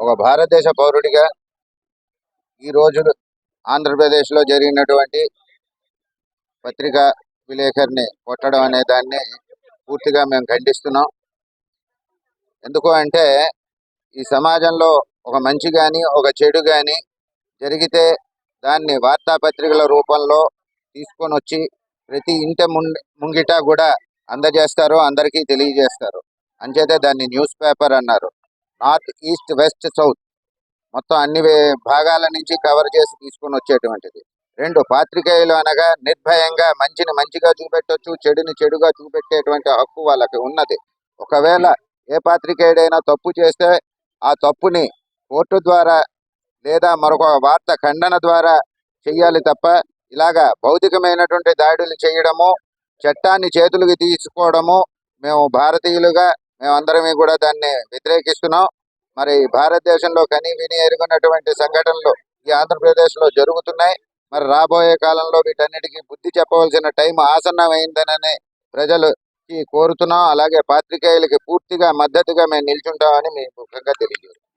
ఒక భారతదేశ పౌరుడిగా ఈ రోజులు ఆంధ్రప్రదేశ్లో జరిగినటువంటి పత్రికా విలేకరిని కొట్టడం అనే దాన్ని పూర్తిగా మేము ఖండిస్తున్నాం. ఎందుకు అంటే ఈ సమాజంలో ఒక మంచి కానీ ఒక చెడు కానీ జరిగితే దాన్ని వార్తాపత్రికల రూపంలో తీసుకొని వచ్చి ప్రతి ఇంట ముంగిట కూడా అందజేస్తారు అందరికీ తెలియజేస్తారు. అంచేతే దాన్ని న్యూస్ పేపర్ అన్నారు. నార్త్ ఈస్ట్ వెస్ట్ సౌత్ మొత్తం అన్ని భాగాల నుంచి కవర్ చేసి తీసుకొని వచ్చేటువంటిది. రెండు పాత్రికేయులు అనగా నిర్భయంగా మంచిని మంచిగా చూపెట్టొచ్చు చెడుని చెడుగా చూపెట్టేటువంటి హక్కు వాళ్ళకి ఉన్నది. ఒకవేళ ఏ పాత్రికేయుడైనా తప్పు చేస్తే ఆ తప్పుని కోర్టు ద్వారా లేదా మరొక వార్త ఖండన ద్వారా చెయ్యాలి తప్ప ఇలాగా భౌతికమైనటువంటి దాడులు చేయడము చట్టాన్ని చేతులకు తీసుకోవడము మేము భారతీయులుగా మేమందరమే కూడా దాన్ని వ్యతిరేకిస్తున్నాం. మరి భారతదేశంలో కని విని ఎరుగున్నటువంటి సంఘటనలు ఈ ఆంధ్రప్రదేశ్లో జరుగుతున్నాయి. మరి రాబోయే కాలంలో వీటన్నిటికీ బుద్ధి చెప్పవలసిన టైం ఆసన్నమైందనని ప్రజలకి కోరుతున్నాం. అలాగే పాత్రికేయులకి పూర్తిగా మద్దతుగా మేము నిల్చుంటామని మీకు ముఖ్యంగా తెలియజేస్తాం